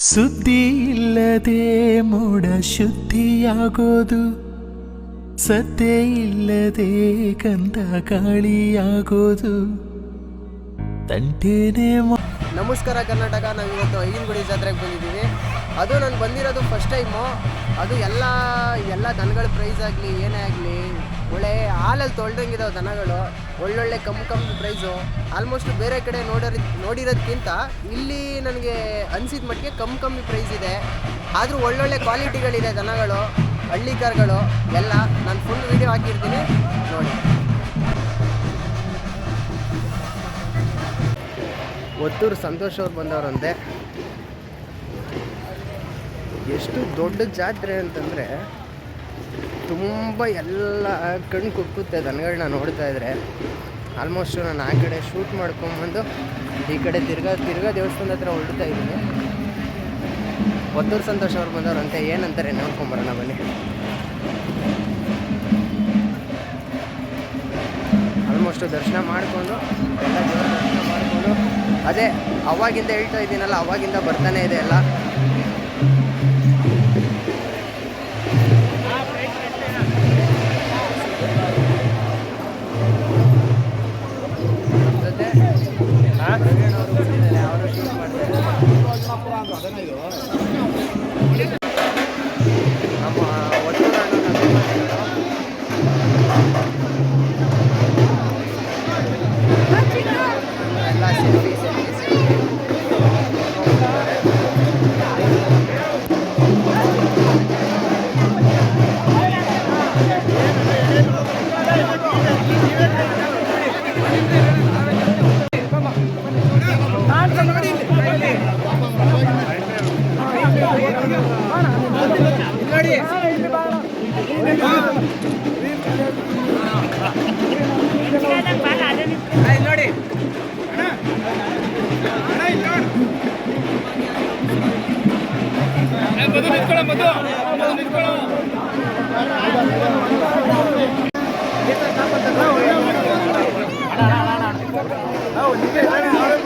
ಸುದ್ದಿ ಇಲ್ಲದೆ ಮೂಡ ಶುದ್ಧಿಯಾಗೋದು ಸದ್ದೆ ಇಲ್ಲದೆ ಕಂದ ಕಾಳಿಯಾಗೋದು ತಂಟೇನೆ ನಮಸ್ಕಾರ ಕರ್ನಾಟಕ ನಾವು ಇವತ್ತು ಐನಗುಡಿ ಜಾತ್ರೆಗೆ ಬಂದಿದ್ದೀವಿ. ಅದು ನಾನು ಬಂದಿರೋದು ಫಸ್ಟ್ ಟೈಮು ಅದು ಎಲ್ಲ ಎಲ್ಲ ದನಗಳ ಪ್ರೈಸ್ ಆಗಲಿ, ಏನೇ ಆಗಲಿ ಒಳ್ಳೆ ಹಾಲಲ್ಲಿ ತೊಳ್ದಂಗಿದಾವೆ ದನಗಳು, ಒಳ್ಳೊಳ್ಳೆ ಕಮ್ಮಿ ಕಮ್ಮಿ ಪ್ರೈಸು ಆಲ್ಮೋಸ್ಟ್ ಬೇರೆ ಕಡೆ ನೋಡೋರಿ ನೋಡಿರೋದಕ್ಕಿಂತ ಇಲ್ಲಿ ನನಗೆ ಅನಿಸಿದ ಮಟ್ಟಿಗೆ ಕಮ್ಮಿ ಕಮ್ಮಿ ಪ್ರೈಸ್ ಇದೆ. ಆದರೂ ಒಳ್ಳೊಳ್ಳೆ ಕ್ವಾಲಿಟಿಗಳಿದೆ ದನಗಳು ಹಳ್ಳಿ ಕಾರ್ಗಳು ಎಲ್ಲ ನಾನು ಫುಲ್ ವೀಡಿಯೋ ಹಾಕಿರ್ತೀನಿ, ನೋಡಿ. ಒತ್ತೂರು ಸಂತೋಷ್ ಅವ್ರು ಬಂದವರಂತೆ. ಎಷ್ಟು ದೊಡ್ಡ ಜಾತ್ರೆ ಅಂತಂದರೆ ತುಂಬ ಎಲ್ಲ ಕಣ್ಣು ಕುಕ್ಕುತ್ತೆ ದನಗಳನ್ನ ನೋಡ್ತಾ ಇದ್ರೆ. ಆಲ್ಮೋಸ್ಟು ನಾನು ಆ ಕಡೆ ಶೂಟ್ ಮಾಡ್ಕೊಂಬಂದು ಈ ಕಡೆ ತಿರ್ಗಾ ತಿರ್ಗಾ ದೇವಸ್ಥಾನದ ಹತ್ರ ಹೊರಡ್ತಾ ಇದ್ದೀನಿ. ಒತ್ತೂರು ಸಂತೋಷ್ ಅವ್ರು ಅಂತ ಏನಂತಾರೆ ನೋಡ್ಕೊಂಬರೋಣ ಬನ್ನಿ. ಆಲ್ಮೋಸ್ಟು ದರ್ಶನ ಮಾಡಿಕೊಂಡು, ಎಲ್ಲ ದೇವರ ದರ್ಶನ ಮಾಡಿಕೊಂಡು, ಅದೇ ಅವಾಗಿಂದ ಹೇಳ್ತಾ ಇದ್ದೀನಲ್ಲ, ಅವಾಗಿಂದ ಬರ್ತಾನೆ ಇದೆ ಎಲ್ಲ. ಮಾಡ್ತಾರೆ બધું નીકળો બધું નીકળો ના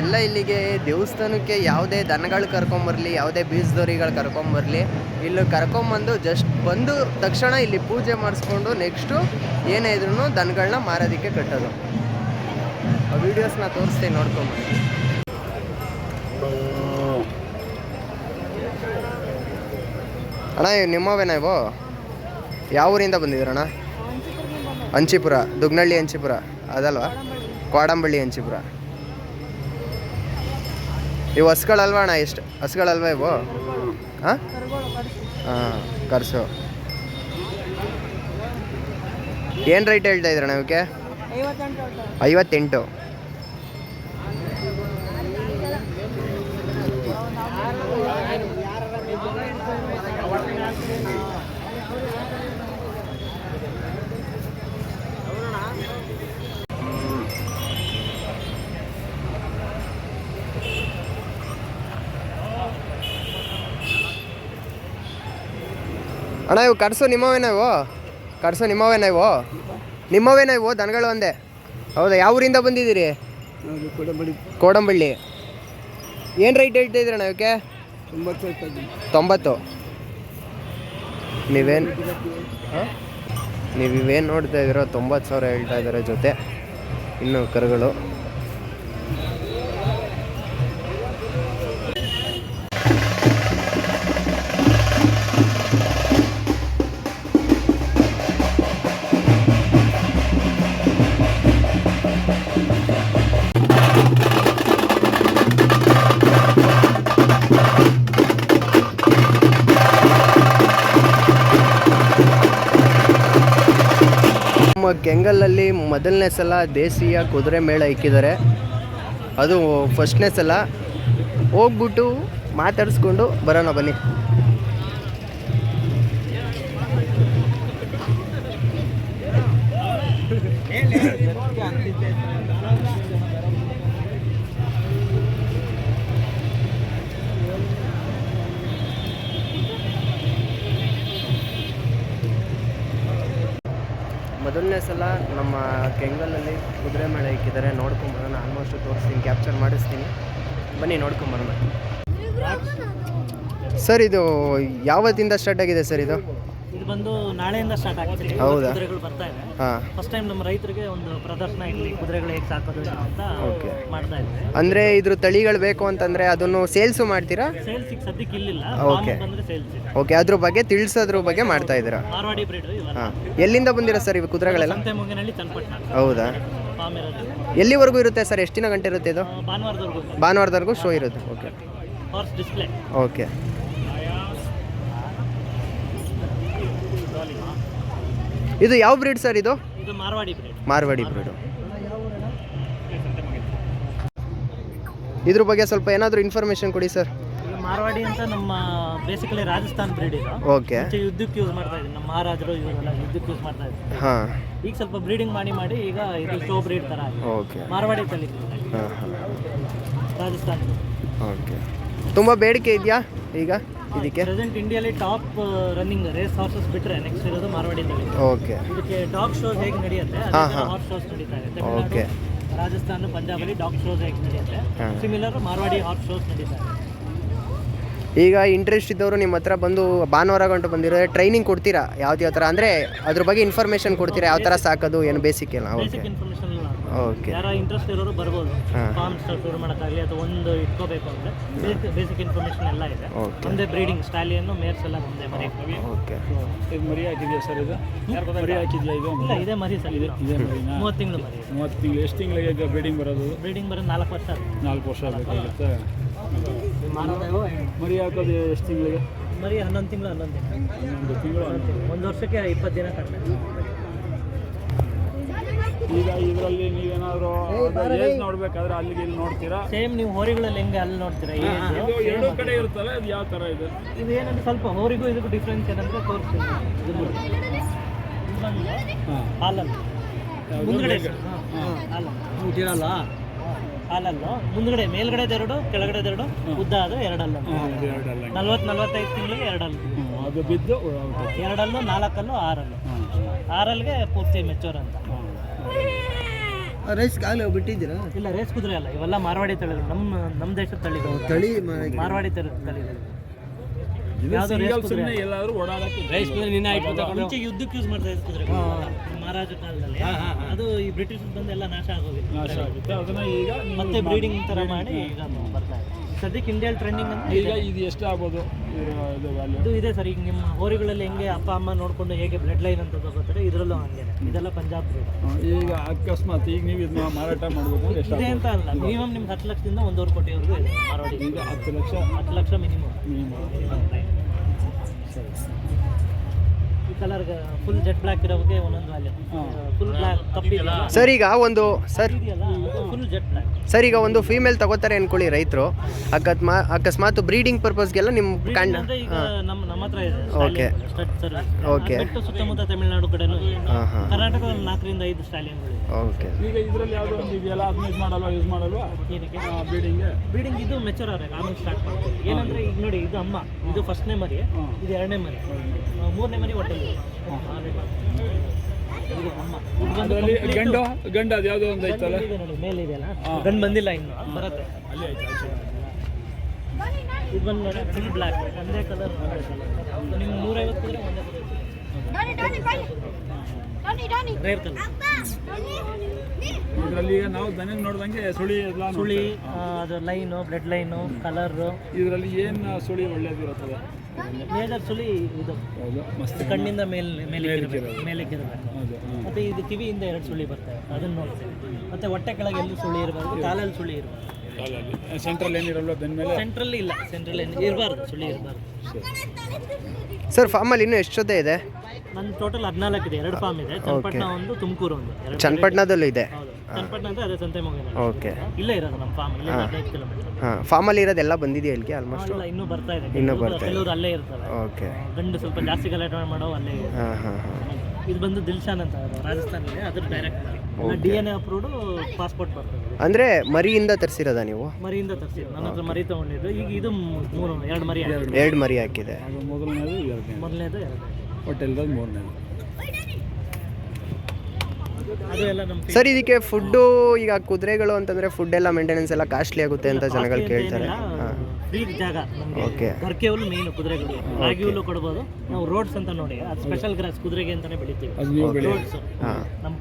ಅದೆಲ್ಲ ಇಲ್ಲಿಗೆ ದೇವಸ್ಥಾನಕ್ಕೆ ಯಾವುದೇ ದನಗಳು ಕರ್ಕೊಂಬರಲಿ, ಯಾವುದೇ ಬೀಜದೋರಿಗಳು ಕರ್ಕೊಂಬರಲಿ, ಇಲ್ಲಿ ಕರ್ಕೊಂಬಂದು ಜಸ್ಟ್ ಬಂದು ತಕ್ಷಣ ಇಲ್ಲಿ ಪೂಜೆ ಮಾಡಿಸ್ಕೊಂಡು ನೆಕ್ಸ್ಟು ಏನೇ ಇದ್ರೂ ದನಗಳನ್ನ ಮಾರೋದಕ್ಕೆ ಕಟ್ಟೋದು. ಆ ವೀಡಿಯೋಸ್ನ ತೋರಿಸ್ತೀನಿ ನೋಡ್ಕೊಂಬಂದು ಅಣ್ಣ, ಇವು ನಿಮ್ಮವೇನ ಇವು? ಯಾವ ಊರಿಂದ ಬಂದಿದ್ದೀರಣ್ಣ? ಅಂಚಿಪುರ, ದುಗ್ನಳ್ಳಿ ಅಂಚಿಪುರ, ಅದಲ್ವಾ? ಕ್ವಾಡಂಬಳ್ಳಿ ಹಂಚಿಪುರ ಇವು ಹಸ್ಗಳಲ್ವಾ ಅಣ್ಣ ಎಷ್ಟು ಹಸ್ಗಳಲ್ವಾ ಇವು? ಹಾಂ? ಹಾಂ ಕರ್ಸು. ಏನು ರೇಟ್ ಹೇಳ್ತಾ ಇದ್ರಣ್ಣ ಇವಕ್ಕೆ ಐವತ್ತೆಂಟು. ಅಣ್ಣ ಇವು ಕರ್ಸು ನಿಮ್ಮವೇನ ಇವು ಕರ್ಸು ನಿಮ್ಮವೇನ ಇವು ನಿಮ್ಮವೇನ ಇವು ದನಗಳು ಒಂದೇ. ಹೌದಾ, ಯಾವ ಊರಿಂದ ಬಂದಿದ್ದೀರಿ? ಕೋಡಂಬಳ್ಳಿ. ಏನು ರೈಟ್ ಹೇಳ್ತಾ ಇದ್ರಣ್ಣ ಇವಕ್ಕೆ? ತೊಂಬತ್ತು. ನೀವೇನು? ನೀವು ಇವೇನು ನೋಡ್ತಾ ಇದ್ದೀರೋ, ತೊಂಬತ್ತು ಸಾವಿರ ಹೇಳ್ತಾ ಇದ್ದಾರೆ ಜೊತೆ. ಇನ್ನು ಕರುಗಳು. ಕೆಂಗಲಲ್ಲಿ ಮೊದಲನೇ ಸಲ ದೇಸಿಯ ಕುದುರೆ ಮೇಳ ಇಕ್ಕಿದ್ದಾರೆ. ಅದು ಫಸ್ಟ್ನೇ ಸಲ. ಹೋಗ್ಬಿಟ್ಟು ಮಾತಾಡಿಸ್ಕೊಂಡು ಬರೋಣ ಬನ್ನಿ. ಮೊದಲನೇ ಸಲ ನಮ್ಮ ಕೆಂಗಲಲ್ಲಿ ಕುದುರೆ ಮೇಳ ಇಕ್ಕಿದ್ದಾರೆ ನೋಡ್ಕೊಂಬರೋಣ ಆಲ್ಮೋಸ್ಟ್ ತೋರಿಸ್ತೀನಿ ಕ್ಯಾಪ್ಚರ್ ಮಾಡಿಸ್ತೀನಿ. ಬನ್ನಿ ನೋಡ್ಕೊಂಬರೋಣ ಸರ್ ಇದು ಯಾವತ್ತಿಂದ ಸ್ಟಾರ್ಟ್ ಆಗಿದೆ ಸರ್ ಇದು ಇದು? ಬಂದು ನಾಳೆಯಿಂದ ಸ್ಟಾರ್ಟ್ ಆಗ್ತಿದೆ. ಹೌದಾ? ಕುದುರೆಗಳು ಬರ್ತಾ ಇದೆ. ಫಸ್ಟ್ ಟೈಮ್ ನಮ್ಮ ರೈತರಿಗೆ ಒಂದು ಪ್ರದರ್ಶನ ಇಲ್ಲಿ ಕುದುರೆಗಳು ಹೇಗೆ ಸಾಕೋದು ಅಂತ ಮಾಡ್ತಾ ಇದ್ದಾರೆ ಅಂದ್ರೆ ಇದ್ರ ತಳಿಗಳು ಬೇಕು ಅಂತಂದ್ರೆ ಅದನ್ನು ಸೇಲ್ಸ್ ಮಾಡ್ತೀರಾ? ಸೇಲ್ಸ್ ಈಗ ಸದ್ಯಕ್ಕೆ ಇಲ್ಲಿಲ್ಲ. ಓಕೆ. ಬಂದ್ರೆ ಸೇಲ್ಸ್ ಇದೆ. ಓಕೆ ಅದ್ರ ಬಗ್ಗೆ ತಿಳಿಸೋದ್ರ ಬಗ್ಗೆ ಮಾಡ್ತಾ ಇದ್ದೀರಾ? ಮಾರ್ವಾಡಿ ಬ್ರೀಡ್ ಎಲ್ಲಿಂದ ಬಂದಿರೋ ಸರ್ ಇವು ಕುದುರೆಗಳೆಲ್ಲ? ಸಂತೆ ಮುಗಿನಹಳ್ಳಿ ಚನ್ನಪಟ್ಟಣ. ಹೌದಾ? ಎಲ್ಲಿವರೆಗೂ ಇರುತ್ತೆ ಸರ್? ಎಷ್ಟು ದಿನ ಗಂಟೆ ಇರುತ್ತೆ ಇದು? ಭಾನುವಾರದವರೆಗೂ ಶೋ ಇರುತ್ತೆ ಓಕೆ. ಓಕೆ. ಇದು ಯಾವ ಬ್ರೀಡ್ ಸರ್ ಇದು? ಮಾರ್ವಾಡಿ ಬ್ರೀಡ್. ಇದ್ರ ಬಗ್ಗೆ ಸ್ವಲ್ಪ ಏನಾದರೂ ಇನ್ಫಾರ್ಮೇಷನ್ ಕೊಡಿ ಸರ್. ಮಾರ್ವಾಡಿ ಅಂತ ನಮ್ಮ ಬೇಸಿಕಲಿ ರಾಜಸ್ಥಾನ್ ಬ್ರೀಡ್ ಇದು. ಓಕೆ. ಯುದ್ಧಕ್ಕೆ ಯೂಸ್ ಮಾಡ್ತಾ ಇದ್ದೀವಿ ನಮ್ಮ ಮಹಾರಾಜರು ಇವರೆಲ್ಲ ಯುದ್ಧಕ್ಕೆ ಯೂಸ್ ಮಾಡ್ತಾ ಇದ್ದೀವಿ ಹಾಂ. ಈಗ ಸ್ವಲ್ಪ ಬ್ರೀಡಿಂಗ್ ಮಾಡಿ ಮಾಡಿ ಈಗ ಇದು ಶೋ ಬ್ರೀಡ್ ತರ ಆಗಿದೆ. ಓಕೆ. ಮಾರ್ವಾಡಿ ತಳಿ ಹಾಂ ಹಾಂ. ರಾಜಸ್ಥಾನ್ ಓಕೆ. ತುಂಬ ಬೇಡಿಕೆ ಇದೆಯಾ ಈಗ? ಇದಕ್ಕೆ? ಪ್ರೆಸೆಂಟ್ ಇಂಡಿಯಾಲಿ ಟಾಪ್ ರನ್ನಿಂಗ್ ರೇಸ್ ಹಾರ್ಸಸ್ ಬಿಟ್ರೆ ನೆಕ್ಸ್ಟ್ ಇರೋದು ಮಾರ್ವಾಡಿ ತಳಿ ಓಕೆ ಇದಕ್ಕೆ ಡಾಗ್ ಶೋಸ್ ಹೇಗೆ ನಡೆಯುತ್ತೆ? ಹಾರ್ಸ್ ಶೋಸ್ ನಡೀತಾ ಇದೆ. ಓಕೆ ರಾಜಸ್ಥಾನ ಪಂಜಾಬಲ್ಲಿ ಡಾಗ್ ಶೋಸ್ ಹೇಗೆ ನಡೆಯುತ್ತೆ? ಸಿಮಿಲರ್ ಮಾರ್ವಾಡಿ ಹಾರ್ಸ್ ಶೋಸ್ ನಡೀತಾ ಇದೆ. ಈಗ ಇಂಟ್ರೆಸ್ಟ್ ಇದ್ದವರು ನಿಮ್ಮ ಹತ್ರ ಬಂದು ಭಾನುವಾರ ಗಂಟು ಬಂದಿರೋ ಟ್ರೈನಿಂಗ್ ಕೊಡ್ತೀರಾ? ಯಾವ್ದು ಯಾವ ಥರ ಅಂದರೆ ಅದ್ರ ಬಗ್ಗೆ ಇನ್ಫಾರ್ಮೇಷನ್ ಕೊಡ್ತೀರಾ? ಯಾವ ಥರ ಸಾಕೋದು? ಏನು ಬೇಸಿಕ್ ಎಲ್ಲ? ಓಕೆ ಬೇಸಿಕ್ ಇನ್ಫಾರ್ಮೇಶನ್ ಓಕೆ ಯಾರ ಇಂಟ್ರೆಸ್ಟ್ ಇರೋರು ಬರ್ಬೋದು. ಫಾರ್ಮ್ ಶುರು ಮಾಡೋಕ್ಕಾಗಲಿ ಅಥವಾ ಒಂದು ಇಟ್ಕೋಬೇಕು ಅಂದರೆ ಬೇಸಿಕ್ ಬೇಸಿಕ್ ಇನ್ಫಾರ್ಮೇಷನ್ ಎಲ್ಲ ಇದೆ. ಒಂದೇ ಬ್ರೀಡಿಂಗ್ ಸ್ಟಾಲಿಯನ್ನು ಮೇರ್ಸ್ ಎಲ್ಲ ಒಂದೇ ಮರಿ ಓಕೆ ಇದು ಮರಿ ಹಾಕಿದೆಯಾ ಸರ್ ಇದು? ಮರಿ ಹಾಕಿದ್ಯಾ ಇದು ಇಲ್ಲ ಇದೇ ಮರಿ ಸರ್ ಇದೆ ಇದೇ. ಮರಿನಾ? ಮೂವತ್ತು ತಿಂಗಳು ಮರಿ ಮೂವತ್ತು ತಿಂಗಳು ಎಷ್ಟು ತಿಂಗಳಿಗೆ ಬ್ರೀಡಿಂಗ್ ಬರೋದು? ಬ್ರೀಡಿಂಗ್ ಬರೋದು ನಾಲ್ಕು ವರ್ಷ. ನಾಲ್ಕು ವರ್ಷ ಬೇಕಾಗುತ್ತೆ ಮರಿ ಹಾಕೋದು ಎಷ್ಟು ತಿಂಗಳಿಗೆ? ಮರಿ ಹನ್ನೊಂದು ತಿಂಗಳು ಹನ್ನೊಂದು ತಿಂಗಳು ಒಂದು ತಿಂಗಳು ಒಂದು ವರ್ಷಕ್ಕೆ ಇಪ್ಪತ್ತು ದಿನ ಕಡಿಮೆ ಈಗ ಇದರಲ್ಲಿ ನೀವೇನಾದರೂ ಏಜ್ ನೋಡ್ಬೇಕಾದ್ರೆ ಅಲ್ಲಿಗೆ ಇಲ್ಲಿ ನೋಡ್ತೀರಾ? ಸೇಮ್ ನೀವು ಹೋರಿಗಳಲ್ಲಿ ಹೆಂಗೆ ಅಲ್ಲಿ ನೋಡ್ತೀರಾ? ಎರಡು. ಕಡೆ ಇರುತ್ತಲ್ಲ ಇದು ಯಾವ ಥರ ಇದೆ? ಇದು ಏನಂದ್ರೆ ಸ್ವಲ್ಪ ಹೋರಿಗೂ ಇದಕ್ಕೂ ಡಿಫ್ರೆನ್ಸ್ ಏನಂದ್ರೆ ತೋರಿಸ್ತೀನಿ. ಹಾಲಲ್ಲಿ ಮುಂದ್ಗಡೆ ಹಾಂ ಹಾಲಲ್ಲಿ ಹಾಲಲ್ಲು ಮುಂದ್ಗಡೆ ಮೇಲ್ಗಡೆದು ಎರಡು ಕೆಳಗಡೆದು ಉದ್ದ ಆದ್ರೆ ಎರಡಲ್ಲು. ನಲ್ವತ್ತು ನಲ್ವತ್ತೈದು ತಿಂಗಳಿಗೆ ಎರಡಲ್ಲು. ಅದು ಬಿದ್ದು ಎರಡಲ್ಲೂ ಎರಡಲ್ಲು ನಾಲ್ಕಲ್ಲು ಆರಲ್ಲು. ಆರಲ್ಗೆ ಪೂರ್ತಿ ಮೆಚೂರ್ ಅಂತ. ರೈಸ್ ಕಾಲು ಬಿಟ್ಟಿದ್ದೀರಾ? ಇಲ್ಲ ರೇಸ್ ಕುದುರೆ ಅಲ್ಲ ಇವೆಲ್ಲ ಮಾರ್ವಾಡಿ ತಳಿಗಳು. ನಮ್ಮ ನಮ್ಮ ದೇಶದ ತಳಿಗಳು. ತಳಿ ಮಾರ್ವಾಡಿ ತಳಿ ತಳಿಗಳು. ಮುಂಚೆ ಯುದ್ಧಕ್ಕೆ ಯೂಸ್ ಮಾಡ್ತಾ ಇರ್ತಿದ್ರು ಮಹಾರಾಜ ಕಾಲದಲ್ಲಿ. ಅದು ಈ ಬ್ರಿಟಿಷ್ ಬಂದೆಲ್ಲ ನಾಶ ಆಗೋಗಿತ್ತು. ಮತ್ತೆ ಬ್ರೀಡಿಂಗ್ ತರ ಮಾಡಿ ಈಗ ಸದ್ಯಕ್ಕೆ ಇಂಡಿಯಲ್ ಟ್ರೆಂಡಿಂಗ್ ಅಂತ ಈಗ ಇದು. ಎಷ್ಟು ಆಗ್ಬೋದು? ಇದು- ಇದು ವ್ಯಾಲ್ಯೂ ಇದು ಇದೆ ಸರ್ ಈಗ ನಿಮ್ಮ ಹೋರಿಗಳಲ್ಲಿ ಹೆಂಗೆ ಅಪ್ಪ ಅಮ್ಮ ನೋಡಿಕೊಂಡು ಹೇಗೆ ಬ್ಲಡ್ ಲೈನ್ ಅಂತ ತಗೋತಾರೆ ಇದರಲ್ಲೂ ಹಂಗೆ. ಇದೆಲ್ಲ ಪಂಜಾಬ್ ಬ್ರೀಡ್ ಈಗ ಅಕಸ್ಮಾತ್ ಈಗ ನೀವು ಇದನ್ನ ಮಾರಾಟ ಮಾಡಬೇಕು ಅಂದ್ರೆ ಎಷ್ಟು ಇದೆ ಅಂತ ಅಲ್ಲ. ಮಿನಿಮಮ್ ನಿಮ್ಗೆ ಹತ್ತು ಲಕ್ಷದಿಂದ ಒಂದೂವರೆ ಕೋಟಿವರೆಗೂ ಇದೆ ಮಾರಾಟ. ಈಗ ಹತ್ತು ಲಕ್ಷ? ಹತ್ತು ಲಕ್ಷ ಮಿನಿಮಮ್ ಮಿನಿಮಮ್ ಈ ಕಲರ್ ಫುಲ್ ಜೆಟ್ ಬ್ಲ್ಯಾಕ್ ಇರೋದಕ್ಕೆ ಒಂದೊಂದು ವ್ಯಾಲ್ಯೂ ಫುಲ್ ಬ್ಲ್ಯಾಕ್ ಕಪ್ಪಿದೆಯಲ್ಲ ಸರ್ ಈಗ ಒಂದು ಸರ್ ಇದೆಯಲ್ಲ ಅದು ಫುಲ್ ಜೆಟ್ ಬ್ಲ್ಯಾಕ್ ಸರ್ ಈಗ ಒಂದು ಫೀಮೇಲ್ ತಗೋತಾರೆ ಅನ್ಕೊಳ್ಳಿ ರೈತರು. ಅಕಸ್ಮಾ ಅಕಸ್ಮಾತ್ ಬ್ರೀಡಿಂಗ್ ಪರ್ಪಸ್ಗೆಲ್ಲ ನಿಮ್ಮ ಕಣ್ಣ. ಅಂದ್ರೆ ಈಗ ನಮ್ಮ ನಮ್ಮ ಹತ್ರ ಇದೆ ಓಕೆ ಸ್ಟಡ್ ಸರ್ವಿಸ್ Okay. ಬಿಟ್ಟು ಸುತ್ತಮುತ್ತ ತಮಿಳುನಾಡು ಕಡೆನೂ ಕರ್ನಾಟಕದಲ್ಲಿ ಹಾಂ ಹಾಂ. ಕರ್ನಾಟಕ ನಾಲ್ಕರಿಂದ ಐದು ಸ್ಟಾಲಿಯನ್ಗಳು ಇದೆ ಓಕೆ ಈಗ ಇದರಲ್ಲಿ ಯಾವುದೋ ಒಂದು ಇದೆಯಲ್ಲ ಅದನ್ನ ಯೂಸ್ ಮಾಡಲ್ವಾ ಯೂಸ್ ಮಾಡಲ್ವಾ? ಏನಕ್ಕೆ? ಬ್ರೀಡಿಂಗ್ಗೆ ಬ್ರೀಡಿಂಗ್ ಇದು ಮೆಚೂರ್ ಆದಾಗ ಆಮೇಲೆ ಸ್ಟಾರ್ಟ್ ಮಾಡ್ತೀವಿ ಏನಂದ್ರೆ ಈಗ ನೋಡಿ ಇದು ಅಮ್ಮ ಇದು ಫಸ್ಟ್ನೇ ಮರಿ ಇದು ಎರಡನೇ ಮರಿ ಮೂರನೇ ಮರಿ ಹೊಟ್ಟೆಲಿ ಅಮ್ಮ. ಅದರಲ್ಲಿ ಗಂಡು ಗಂಡು ಅದು ಯಾವುದೋ ಒಂದು ಐತಲ್ಲ? ಇದೆ ನೋಡಿ ಮೇಲೆ ಇದೆಯಲ್ಲ? ಗಂಡು ಬಂದಿಲ್ಲ ಇನ್ನು ಬರುತ್ತೆ. ಇದು ಬಂದು ನೋಡಿ ಫುಲ್ ಬ್ಲ್ಯಾಕ್ ಒಂದೇ ಕಲರ್ ಒಂದೇ ಕಲರ್ ನಿಮ್ಗೆ ನೂರೈವತ್ತು ಒಂದೇ ಕಲರ್ ಇದರಲ್ಲಿ ಈಗ ನಾವು ದನ ನೋಡ್ದಂಗೆ ಸುಳಿ ಎಲ್ಲ ಸುಳಿ ಅದು ಲೈನು ಬ್ಲಡ್ ಲೈನು ಕಲರು ಇದರಲ್ಲಿ ಏನು ಸುಳಿ ಒಳ್ಳೇದಿರುತ್ತದೆ? ಮೇಜರ್ ಸುಳಿ ಇದು. ಕಣ್ಣಿಂದ ಮೇಲೆ ಮೇಲೆ ಮೇಲೆ ಇರಬೇಕು ಮತ್ತೆ ಇದು ಕಿವಿಯಿಂದ ಎರಡು ಸುಳಿ ಬರ್ತವೆ ಅದನ್ನು ನೋಡ್ತೇವೆ. ಮತ್ತೆ ಹೊಟ್ಟೆ ಕೆಳಗೆ ಎಲ್ಲೂ ಸುಳಿ ಇರಬಾರ್ದು ಕಾಲಲ್ಲಿ ಸುಳಿ ಇರಬಾರ್ದು. ಕಾಲಲ್ಲಿ. ಸೆಂಟ್ರಲ್ ಏನಿರಲ್ಲ ಬೆನ್ನ ಮೇಲೆ ಸೆಂಟ್ರಲ್ಲಿ ಇಲ್ಲ ಸೆಂಟ್ರಲ್ಲಿ ಇರಬಾರ್ದು ಸುಳಿ ಇರಬಾರ್ದು. ಸರ್. ಫಾರ್ಮಲ್ಲಿ ಇನ್ನೂ ಎಷ್ಟು ಜೊತೆ ಇದೆ? ನನ್ನ ಟೋಟಲ್ ಹದಿನಾಲ್ಕು ಇದೆ. ಎರಡು ಫಾರ್ಮ್ ಇದೆ. ಚನ್ನಪಟ್ಟಣ ಒಂದು ತುಮಕೂರು ಒಂದು. ಎರಡು ಚನ್ನಪಟ್ಟಣದಲ್ಲೂ ಇದೆ. ಹೌದು. ಚನ್ನಪಟ್ಟಣ ಅಂದ್ರೆ ಅದೇ ಸಂತೆ ಮುಗಿನ ಓಕೆ ಇಲ್ಲೇ ಇರೋದು ನಮ್ಮ ಫಾರ್ಮ್ ಇಲ್ಲೇ ಹದಿನೈದು ಕಿಲೋಮೀಟರ್ ಹಾಂ. ಫಾರ್ಮಲ್ಲಿ ಇರೋದೆಲ್ಲ ಬಂದಿದೆಯಾ ಇಲ್ಲಿಗೆ ಆಲ್ಮೋಸ್ಟ್ ಇಲ್ಲ ಇನ್ನೂ ಬರ್ತಾ ಇದೆ. ಇನ್ನೂ ಬರ್ತಾ ಇದೆ. ಕೆಲವ್ರು ಅಲ್ಲೇ ಇರ್ತಾರೆ ಓಕೆ ಗಂಡು ಸ್ವಲ್ಪ ಜಾಸ್ತಿ ಗಲಾಟೆ ಮಾಡೋ ಅಲ್ಲೇ ಹಾಂ ಹಾಂ ಹಾಂ. ಇದು ಬಂದು ದಿಲ್ಶಾನ್ ಅಂತ ಅವ್ರು, ರಾಜಸ್ಥಾನಲ್ಲಿ ಅದ್ರ direct D N A approved passport ಬರ್ತದೆ. ಅಂದರೆ ಮರಿಯಿಂದ ತರಿಸಿರೋದ ನೀವು? ಮರಿಯಿಂದ ತರಿಸಿದ್ರು ನನ್ನ ಹತ್ರ ಮರಿ ತಗೊಂಡಿದ್ದು. ಈಗ ಇದು ಮೂರು ಎರಡು ಮರಿ. ಎರಡು ಮರಿ ಹಾಕಿದೆ. ಮೊದಲನೇದು ಎರಡನೇದು. ಮೊದಲನೇದು ಎರಡು ಹೋಟೆಲ್ದಾಗ ಮೂರನೇದು ಅದು ಎಲ್ಲ ಸರ್ ಇದಕ್ಕೆ ಫುಡ್ಡು ಈಗ ಕುದುರೆಗಳು ಅಂತಂದರೆ ಫುಡ್ ಎಲ್ಲ ಮೇಂಟೆನೆನ್ಸ್ ಎಲ್ಲ ಕಾಸ್ಟ್ಲಿ ಆಗುತ್ತೆ ಅಂತ ಜನಗಳು ಕೇಳ್ತಾರೆ. ಹಾಂ. ಫ್ರೀ ಜಾಗ ಓಕೆ ಗರ್ಕೆ ಹುಲ್ಲು ಮೇನು ಕುದುರೆಗಳು. ರಾಗಿ ಹುಲ್ಲು ಕೊಡ್ಬೋದು. ನಾವು ರೋಡ್ಸ್ ಅಂತ ನೋಡಿ ಅದು ಸ್ಪೆಷಲ್ ಗ್ರಾಸ್ ಕುದುರೆಗೆ ಅಂತಾನೆ ಬೆಳಿತೀವಿ. ರೋಡ್ಸ್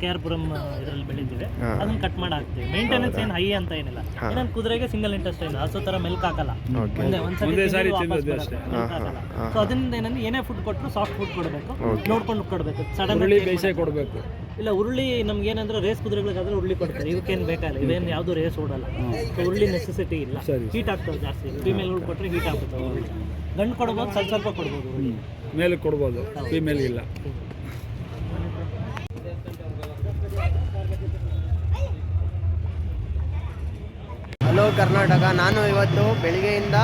ಕೆ ಆರ್ ಪುರಂ ಇದರಲ್ಲಿ ಬೆಳಿತೀವಿ. ಅದನ್ನ ಕಟ್ ಮಾಡಿ ಹಾಕ್ತೀವಿ ಮೇಂಟೆನೆನ್ಸ್ ಏನು ಹೈ ಅಂತ ಏನಿಲ್ಲ. ಏನಂದ್ರೆ ಕುದುರೆಗೆ ಸಿಂಗಲ್ ಇಂಟ್ರೆಸ್ಟ್ ಏನು ಹಸು ತರ ಮೆಲ್ಕ್ ಹಾಕಲ್ಲ. ಒಂದೇ ಸೊ ಅದರಿಂದ ಏನಂದ್ರೆ ಏನೇ ಫುಡ್ ಕೊಟ್ಟರು ಸಾಫ್ಟ್ ಫುಡ್ ಕೊಡಬೇಕು. ನೋಡ್ಕೊಂಡು ಕೊಡಬೇಕು. ಸಡನ್ ಕೊಡಬೇಕು. ಇಲ್ಲ ಉರುಳಿ ನಮ್ಗೆ ಏನಂದ್ರೆ ರೇಸ್ ಕುದುರೆಗಳಿಗಾದ್ರೆ ಉರುಳಿ ಕೊಡ್ತಾರೆ. ಇವಕ್ಕೇನು ಬೇಕಾಗಿಲ್ಲ. ಇದೇನು ಯಾವುದು ರೇಸ್ ಓಡಲ್ಲ. ಸೊ ಉರುಳಿ ನೆಸೆಸಿಟಿ ಇಲ್ಲ. ಹೀಟ್ ಆಗ್ತವೆ ಜಾಸ್ತಿ. ಫೀಮೇಲ್ಗಳು ಕೊಟ್ಟರೆ ಹೀಟ್ ಆಗ್ತವೆ ಉರುಳಿ ಗಂಡು ಕೊಡ್ಬೋದು ಸ್ವಲ್ಪ ಸ್ವಲ್ಪ ಕೊಡ್ಬೋದು ಮೇಲೆ ಕೊಡ್ಬೋದು. ಫೀಮೇಲ್ಗಿಲ್ಲ ಹಲೋ ಕರ್ನಾಟಕ. ನಾನು ಇವತ್ತು ಬೆಳಿಗ್ಗೆಯಿಂದ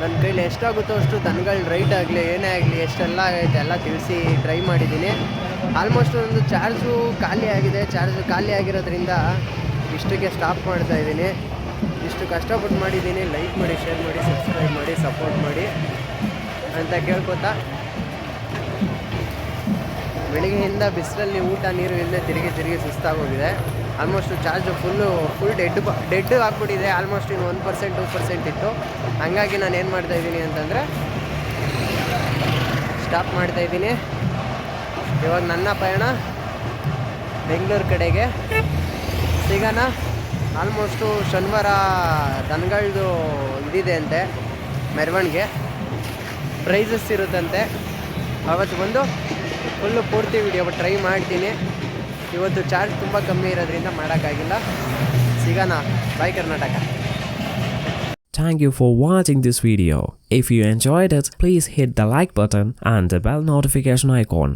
ನನ್ನ ಕೈಲಿ ಎಷ್ಟಾಗುತ್ತೋ ಅಷ್ಟು ದನಗಳು ರೈಟ್ ಆಗಲಿ, ಏನೇ ಆಗಲಿ, ಎಷ್ಟೆಲ್ಲ ಆಗೈತೆ ಎಲ್ಲ ತಿಳಿಸಿ ಟ್ರೈ ಮಾಡಿದ್ದೀನಿ. ಆಲ್ಮೋಸ್ಟ್ ಒಂದು ಚಾರ್ಜು ಖಾಲಿ ಆಗಿದೆ. ಚಾರ್ಜು ಖಾಲಿ ಆಗಿರೋದ್ರಿಂದ ಇಷ್ಟಕ್ಕೆ ಸ್ಟಾಪ್ ಮಾಡ್ತಾ ಇದ್ದೀನಿ. ಇಷ್ಟು ಕಷ್ಟಪಟ್ಟು ಮಾಡಿದ್ದೀನಿ. ಲೈಕ್ ಮಾಡಿ, ಶೇರ್ ಮಾಡಿ, ಸಬ್ಸ್ಕ್ರೈಬ್ ಮಾಡಿ, ಸಪೋರ್ಟ್ ಮಾಡಿ ಅಂತ ಕೇಳ್ಕೊತಾ. ಬೆಳಿಗ್ಗೆಯಿಂದ ಬಿಸಿಲಲ್ಲಿ ಊಟ, ನೀರು ಇಲ್ಲದೆ ತಿರುಗಿ ತಿರುಗಿ ಸುಸ್ತಾಗೋಗಿದೆ almost charge full full dead dead ಆಗ್ಬಿಟ್ಟಿದೆ. ಆಲ್ಮೋಸ್ಟ್ ಇನ್ನು ಒನ್ ಪರ್ಸೆಂಟ್ ಟೂ ಪರ್ಸೆಂಟ್ ಇತ್ತು. ಹಾಗಾಗಿ ನಾನು ಏನು ಮಾಡ್ತಾ ಇದ್ದೀನಿ ಅಂತಂದರೆ ಸ್ಟಾಪ್ ಮಾಡ್ತಾ ಇದ್ದೀನಿ. ಇವಾಗ ನನ್ನ ಪಯಣ ಬೆಂಗಳೂರು ಕಡೆಗೆ. ಸಿಗೋಣ. ಆಲ್ಮೋಸ್ಟು ಶನಿವಾರ ದನಗಳದು ಇದಿದೆ ಅಂತೆ, ಮೆರವಣಿಗೆ. ಪ್ರೈಸಸ್ ಇರುತ್ತಂತೆ. ಅವತ್ತು ಬಂದು ಫುಲ್ಲು ಪೂರ್ತಿ ವಿಡಿಯೋ ಟ್ರೈ ಮಾಡ್ತೀನಿ. ಇವತ್ತು ಚಾರ್ಜ್ ತುಂಬ ಕಮ್ಮಿ ಇರೋದ್ರಿಂದ ಮಾಡೋಕ್ಕಾಗಿಲ್ಲ ಸಿಗೋಣ ಬಾಯ್ Karnataka Thank you for watching this video. If you enjoyed it, please hit the like button and the bell notification icon.